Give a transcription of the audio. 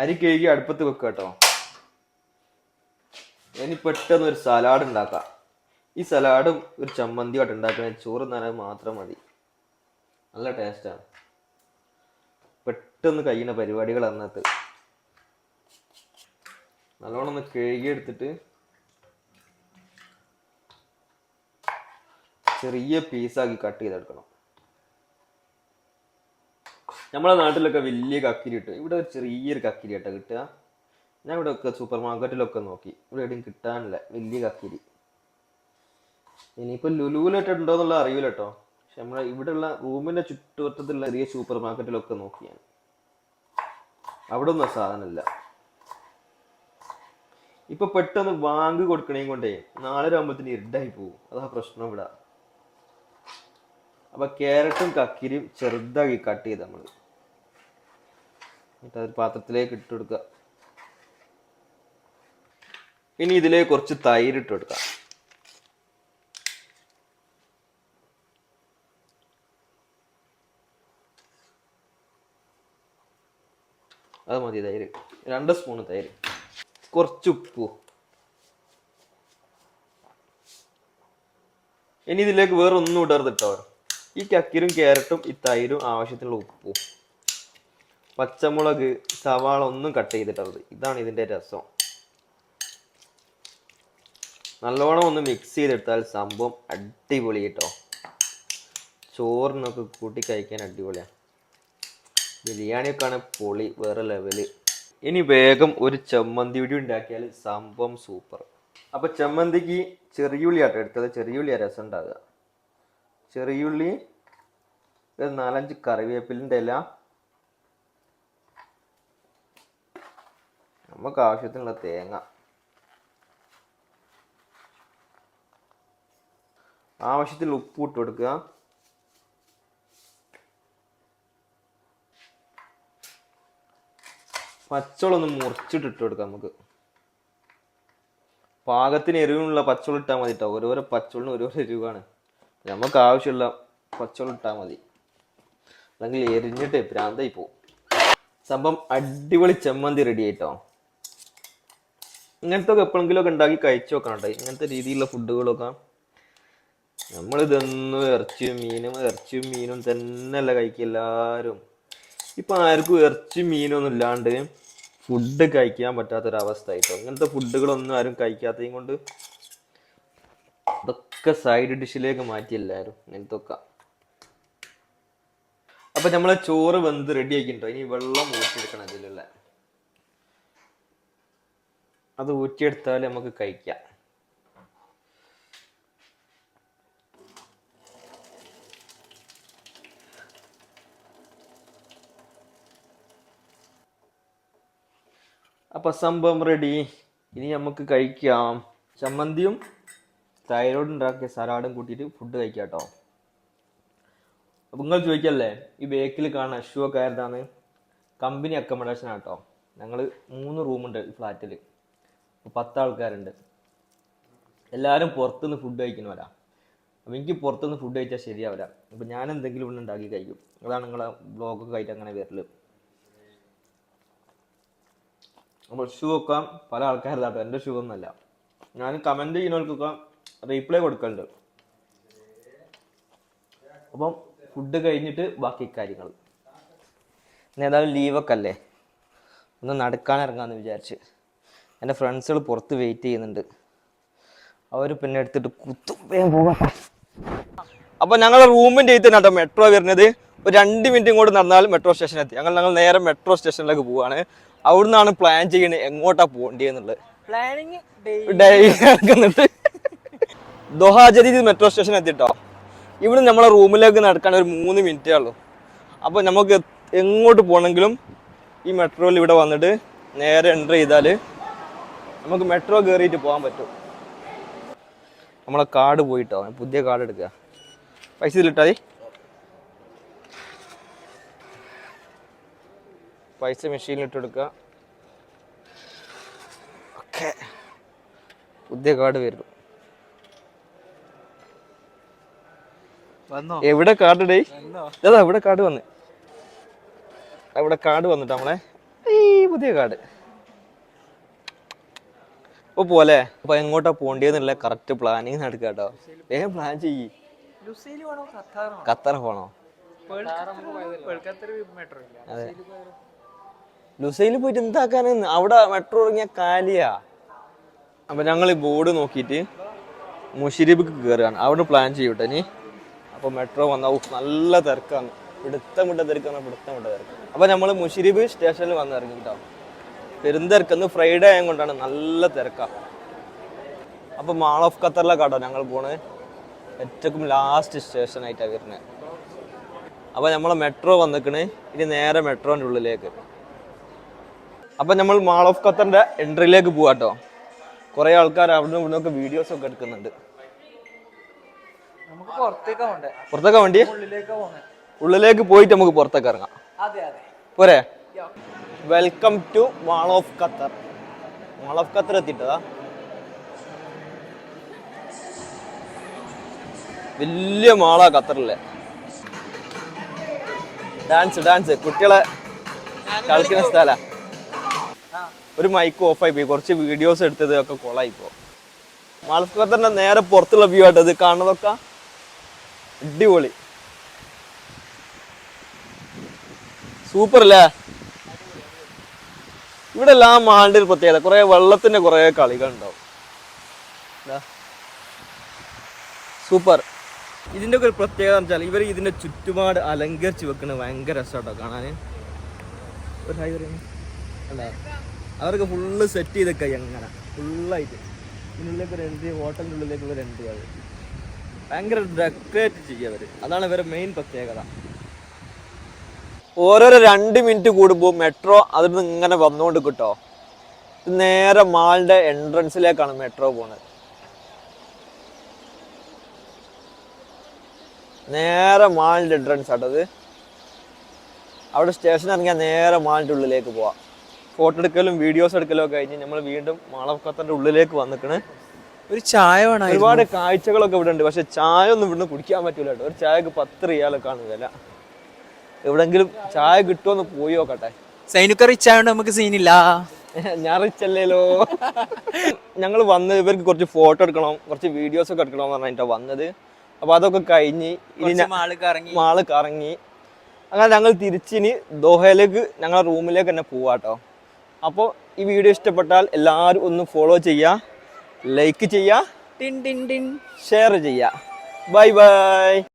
അരി കഴുകി അടുപ്പത്ത് വെക്കുക കേട്ടോ. ഇനി പെട്ടെന്ന് ഒരു സലാഡ് ഉണ്ടാക്കാം. ഈ സലാഡും ഒരു ചമ്മന്തി ആയിട്ട് ഉണ്ടാക്കുന്ന ചോറ് നനവ് മാത്രം മതി. നല്ല ടേസ്റ്റാണ് പെട്ടെന്ന് കഴിയുന്ന പരിപാടികൾ അന്നത്ത്. നല്ലോണം ഒന്ന് കഴുകി എടുത്തിട്ട് ചെറിയ പീസാക്കി കട്ട് ചെയ്തെടുക്കണം. നമ്മളെ നാട്ടിലൊക്കെ വലിയ കക്കിരി കിട്ടും. ഇവിടെ ഒരു ചെറിയൊരു കക്കിരി കേട്ടോ കിട്ടുക. ഞാൻ ഇവിടെ ഒക്കെ സൂപ്പർ മാർക്കറ്റിലൊക്കെ നോക്കി. ഇവിടെ എവിടെയും കിട്ടാനില്ല. വലിയ കക്കിരി. ഇനിയിപ്പോൾ ലുലുവിലിട്ടുണ്ടോ എന്നുള്ള അറിയില്ല കേട്ടോ. പക്ഷെ നമ്മളെ ഇവിടെയുള്ള റൂമിന്റെ ചുറ്റുവട്ടത്തുള്ള ചെറിയ സൂപ്പർ മാർക്കറ്റിലൊക്കെ നോക്കിയാണ് അവിടെ ഒന്നും സാധനമില്ല. ഇപ്പൊ പെട്ടെന്ന് വാങ്ങി കൊടുക്കണേ കൊണ്ടേ നാളെ ആകുമ്പോഴത്തേന് ഇരുട്ടായി പോകും അതാ പ്രശ്നം ഇവിടെ. അപ്പൊ ക്യാരറ്റും കക്കിരിയും ചെറുതാക്കി കട്ട് ചെയ്ത് നമ്മൾ എന്നിട്ട് അതൊരു പാത്രത്തിലേക്ക് ഇട്ട് കൊടുക്കുക. ഇനി ഇതിലേക്ക് കുറച്ച് തൈര് ഇട്ട് കൊടുക്കാം അത് മതി തൈര്. രണ്ട് സ്പൂൺ തൈര്. കുറച്ച് ഉപ്പു. ഇനി ഇതിലേക്ക് വേറെ ഒന്നും ഇടരുത് കേട്ടോ. ഈ കക്കിരും ക്യാരറ്റും ഈ തൈരും ആവശ്യത്തിനുള്ള ഉപ്പും. പച്ചമുളക് സവാള ഒന്നും കട്ട് ചെയ്തിട്ടത്. ഇതാണ് ഇതിന്റെ രസം. നല്ലോണം ഒന്ന് മിക്സ് ചെയ്തെടുത്താൽ സംഭവം അടിപൊളി കേട്ടോ. ചോറിനൊക്കെ കൂട്ടി കഴിക്കാൻ അടിപൊളിയാണ് ബിരിയാണിയൊക്കെ ആണ് പൊളി വേറെ ലെവൽ ഇനി വേഗം ഒരു ചമ്മന്തി വീടി ഉണ്ടാക്കിയാൽ സംഭവം സൂപ്പർ അപ്പൊ ചമ്മന്തിക്ക് ചെറിയുള്ളി ആട്ടോ എടുത്തത്. ചെറിയുള്ളിയാ രസം ഉണ്ടാകുക ചെറിയുള്ളി ഒരു നാലഞ്ച് കറിവേപ്പിലിന്റെ ഇല നമുക്ക് ആവശ്യത്തിനുള്ള തേങ്ങ. ആവശ്യത്തിൽ ഉപ്പ് ഇട്ട് കൊടുക്കുക. പച്ചവളം ഒന്ന് മുറിച്ചിട്ട് ഇട്ട് കൊടുക്കാം നമുക്ക്. പാകത്തിന് എരിവിനുള്ള പച്ചവളം ഇട്ടാൽ മതി കേട്ടോ ഓരോരോ പച്ചവളിന് ഓരോരോ എരിവാണ്. നമുക്ക് ആവശ്യമുള്ള പച്ചവളം ഇട്ടാൽ മതി. അല്ലെങ്കിൽ എരിഞ്ഞിട്ട് ഭ്രാന്തായി പോവും. സംഭവം അടിപൊളി ചമ്മന്തി റെഡി ആയിട്ടോ. ഇങ്ങനത്തെ ഒക്കെ എപ്പോഴെങ്കിലും ഒക്കെ ഉണ്ടാക്കി കഴിച്ചു നോക്കണം ഇങ്ങനത്തെ രീതിയിലുള്ള ഫുഡുകളൊക്കെ. നമ്മളിതൊന്നും ഇറച്ചിയും മീനും ഇറച്ചിയും മീനും തന്നെയല്ല കഴിക്കുക എല്ലാവരും. ഇപ്പം ആർക്കും ഇറച്ചി മീനൊന്നും ഇല്ലാണ്ട് ഫുഡ് കഴിക്കാൻ പറ്റാത്തൊരവസ്ഥ ആയിട്ടോ ഇങ്ങനത്തെ ഫുഡുകളൊന്നും ആരും കഴിക്കാത്തതും കൊണ്ട് ഇതൊക്കെ സൈഡ് ഡിഷിലേക്ക് മാറ്റി എല്ലാവരും. ഇങ്ങനത്തെ ഒക്കെ അപ്പം നമ്മളെ ചോറ് വെന്ത് റെഡി ആക്കിയിട്ടുണ്ടോ. ഇനി വെള്ളം ഊറ്റിയെടുക്കണം അതിലുള്ള. അത് ഊറ്റിയെടുത്താൽ നമുക്ക് കഴിക്കാം. അപ്പൊ സംഭവം റെഡി ഇനി നമുക്ക് കഴിക്കാം. ചമ്മന്തിയും തൈറോയ്ഡ് ഉണ്ടാക്കിയ സലാഡും കൂട്ടിയിട്ട് ഫുഡ് കഴിക്കാം കേട്ടോ. അപ്പൊ നിങ്ങൾ ചോദിക്കല്ലേ ഈ ബേക്കിൽ കാണുന്ന ഷൂ ഒക്കെ ആയിരുന്നാണ് കമ്പനി അക്കോമഡേഷൻ ആട്ടോ ഞങ്ങൾ മൂന്ന് റൂമുണ്ട് ഈ ഫ്ലാറ്റിൽ പത്ത് ആൾക്കാരുണ്ട് എല്ലാവരും പുറത്തുനിന്ന് ഫുഡ് കഴിക്കുന്നവരാ. അപ്പം എനിക്ക് പുറത്തുനിന്ന് ഫുഡ് കഴിച്ചാൽ ശരിയാവില്ല അപ്പം ഞാൻ എന്തെങ്കിലും ഇവിടെ ഉണ്ടാക്കി കഴിക്കും. അതാണ് നിങ്ങളെ ബ്ലോഗൊക്കെ ആയിട്ട് അങ്ങനെ വരൽ. അപ്പോൾ ഷൂ ഒക്കെ പല ആൾക്കാരിലാട്ടോ എന്റെ ഷൂ ഒന്നല്ല ഞാൻ കമന്റ് ചെയ്യുന്നവർക്കൊക്കെ റീപ്ലൈ കൊടുക്കലുണ്ട്. അപ്പം ഫുഡ് കഴിഞ്ഞിട്ട് ബാക്കി കാര്യങ്ങൾ. ഏതായാലും ലീവൊക്കെ അല്ലേ? ഒന്ന് നടക്കാൻ ഇറങ്ങാമെന്ന് വിചാരിച്ച്. എന്റെ ഫ്രണ്ട്സുകൾ പുറത്ത് വെയിറ്റ് ചെയ്യുന്നുണ്ട്. അവർ പിന്നെ എടുത്തിട്ട് കുത്തും വേഗം പോകാം. അപ്പൊ ഞങ്ങൾ റൂമിന്റെ കേട്ടോ മെട്രോ വരുന്നത്? ഒരു രണ്ട് മിനിറ്റും കൂടെ നടന്നാൽ മെട്രോ സ്റ്റേഷൻ എത്തി. ഞങ്ങൾ ഞങ്ങൾ നേരെ മെട്രോ സ്റ്റേഷനിലേക്ക് പോവാണ്. അവിടുന്നാണ് പ്ലാൻ ചെയ്യുന്നത് എങ്ങോട്ടാ പോകേണ്ടതെന്നുള്ളത് പ്ലാനിങ് ഡെയിലി നടക്കുന്നുണ്ട് ജദീദ് മെട്രോ സ്റ്റേഷൻ എത്തിട്ടോ. ഇവിടെ നമ്മളെ റൂമിലേക്ക് നടക്കാൻ ഒരു മൂന്ന് മിനിറ്റേ ഉള്ളൂ. അപ്പോൾ നമുക്ക് എങ്ങോട്ട് പോകണമെങ്കിലും ഈ മെട്രോയിൽ ഇവിടെ വന്നിട്ട് നേരെ എന്റർ ചെയ്താൽ നമുക്ക് മെട്രോ കയറിയിട്ട് പോകാൻ പറ്റും. നമ്മളെ കാർഡ് പോയിട്ടോ? പുതിയ കാർഡ് എടുക്കുക പൈസ ഇതിലിട്ടാ മതി. പൈസ മെഷീനിലിട്ട് എടുക്കുക കൊടുക്കുക ഓക്കെ പുതിയ കാർഡ് വന്നോ? എവിടെ കാർഡ് ഡേ ഇതാ അതാ ഇവിടെ കാർഡ് വന്ന്. ഇവിടെ കാർഡ് വന്നിട്ട് നമ്മളെ. ഈ പുതിയ കാട്. അപ്പൊ പോലെ അപ്പൊ എങ്ങോട്ടാ പോണ്ടിയെന്നുള്ള കറക്റ്റ് പ്ലാനിങ് നടക്കുക കേട്ടോ വേഗം പ്ലാൻ ചെയ്യ്. ഖത്താർ പോണോ? അതെ. ലുസൈൽ പോയിട്ട് എന്താക്കാനാണ് അവിടെ മെട്രോ ഇറങ്ങിയ കാലിയാ. അപ്പൊ ഞങ്ങൾ ഈ ബോർഡ് നോക്കിയിട്ട് മുഷിരിബിക്ക് കയറുകയാണ് അവിടെ പ്ലാൻ ചെയ്യൂട്ടെ ഇനി. അപ്പൊ മെട്രോ വന്ന നല്ല തിരക്കാണ്. പിടുത്തം വിട്ട തിരക്കാണ് പിടുത്തം വിട്ട തിരക്ക് അപ്പൊ നമ്മൾ മുഷിരിബ് സ്റ്റേഷനിൽ വന്നിറങ്ങി കേട്ടോ പെരുന്തിരക്ക് ഇന്ന് ഫ്രൈഡേ ആയത് കൊണ്ടാണ് നല്ല തിരക്കാ. അപ്പൊ മാൾ ഓഫ് ഖത്തറിലേക്കാട്ടോ ഞങ്ങൾ പോണ്. ഏറ്റവും ലാസ്റ്റ് സ്റ്റേഷൻ ആയിട്ടാണ് വരുന്നത് അപ്പൊ നമ്മളെ മെട്രോ വന്നിക്കണ്. ഇനി നേരെ മെട്രോന്റെ ഉള്ളിലേക്ക്. അപ്പൊ നമ്മൾ മാൾ ഓഫ് ഖത്തറിന്റെ എൻട്രിയിലേക്ക് പോവാട്ടോ കുറെ ആൾക്കാർ അവിടെ നിന്ന് ഇവിടുന്നൊക്കെ വീഡിയോസ് ഒക്കെ എടുക്കുന്നുണ്ട്. പുറത്തേക്ക് വണ്ടി? ഉള്ളിലേക്കാ പോയിട്ട് നമുക്ക് പുറത്തേക്ക് ഇറങ്ങാം. പോരെ? Welcome to mall of Qatar mall of Qatar എത്തിയിട്ടതാ? വലിയ മാളാ ഖത്തറിലെ. ഡാൻസ് ഡാൻസ് കുട്ടികളെ കളിക്കുന്ന സ്ഥല. ഒരു മൈക്ക് ഓഫായി പോയി. കുറച്ച് വീഡിയോസ് എടുത്തത് ഒക്കെ കൊളായി പോ മാൾ ഓഫ് ഖത്തറിന്റെ നേരെ പുറത്തുള്ള വ്യൂ ആട്ടത് കാണുന്നതൊക്കെ അടിപൊളി. സൂപ്പർ അല്ലേ ഇവിടെ എല്ലാം മാണ്ടിൽ പ്രത്യേകത. കുറെ വെള്ളത്തിന്റെ കുറെ കളികൾ ഉണ്ടാവും സൂപ്പർ. ഇതിന്റെ ഒക്കെ ഒരു പ്രത്യേകത എന്ന് വെച്ചാൽ ഇവർ ഇതിന്റെ ചുറ്റുപാട് അലങ്കരിച്ച് വെക്കുന്നത് ഭയങ്കര രസമാട്ടോ അല്ലേ? അവർക്ക് ഫുള്ള് സെറ്റ് ചെയ്തൊക്കെ എങ്ങനെ? ഫുള്ളായിട്ട് ഇതിനുള്ളിലേക്ക് ഒരു എൻട്രി ഹോട്ടലിന്റെ ഉള്ളിലേക്ക് ഒരു എൻട്രി അത് ഭയങ്കര ഡെക്കറേറ്റ് ചെയ്യുക അവർ അതാണ് ഇവരുടെ മെയിൻ പ്രത്യേകത. ഓരോരോ രണ്ട് മിനിറ്റ് കൂടുമ്പോൾ മെട്രോ അതിൽ നിന്ന് ഇങ്ങനെ വന്നുകൊണ്ട് കിട്ടോ ഇത് നേരെ മാളിന്റെ എൻട്രൻസിലേക്കാണ് മെട്രോ പോണത്. നേരെ മാളിന്റെ എൻട്രൻസ് ആട്ടത് അവിടെ സ്റ്റേഷൻ ഇറങ്ങിയാൽ നേരെ മാളിന്റെ ഉള്ളിലേക്ക് പോവാം. ഫോട്ടോ എടുക്കലും വീഡിയോസ് എടുക്കലും ഒക്കെ കഴിഞ്ഞ് നമ്മൾ വീണ്ടും മാളവക്കത്തിന്റെ ഉള്ളിലേക്ക് വന്നിക്കണ്. ഒരു ചായ വേണം ഒരുപാട് കാഴ്ചകളൊക്കെ ഇവിടെ ഉണ്ട് പക്ഷെ ചായ ഒന്നും ഇവിടുന്ന് കുടിക്കാൻ പറ്റൂല കേട്ടോ ഒരു ചായക്ക് പത്ത് റിയാലൊക്കെയാണ് വില. എവിടെങ്കിലും ചായ കിട്ടുമെന്ന് പോയി നോക്കട്ടെ. സൈനുക്കർ ഇച്ചായോണ്ട് നമുക്ക് സീനില്ല ഞാൻ റിച്ചല്ലേലോ ഞങ്ങൾ വന്ന് ഇവർക്ക് കുറച്ച് ഫോട്ടോ എടുക്കണം കുറച്ച് വീഡിയോസ് ഒക്കെ എടുക്കണം എന്ന് പറഞ്ഞിട്ടാണ് വന്നത്. അപ്പൊ അതൊക്കെ കഴിഞ്ഞ് ഇനി ഞ- മാൾ കറങ്ങി. മാൾ കറങ്ങി. അങ്ങനെ ഞങ്ങൾ തിരിച്ചിനി ദോഹയിലേക്ക് ഞങ്ങളുടെ റൂമിലേക്ക് തന്നെ പോവാട്ടോ. അപ്പോൾ ഈ വീഡിയോ ഇഷ്ടപ്പെട്ടാൽ എല്ലാവരും ഒന്ന് ഫോളോ ചെയ്യുക ലൈക്ക് ചെയ്യുക ടിൻ ടിൻ ടിൻ. ഷെയർ ചെയ്യുക ബൈ ബൈ